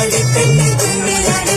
அடி பெண்ணை துள்ளி அடி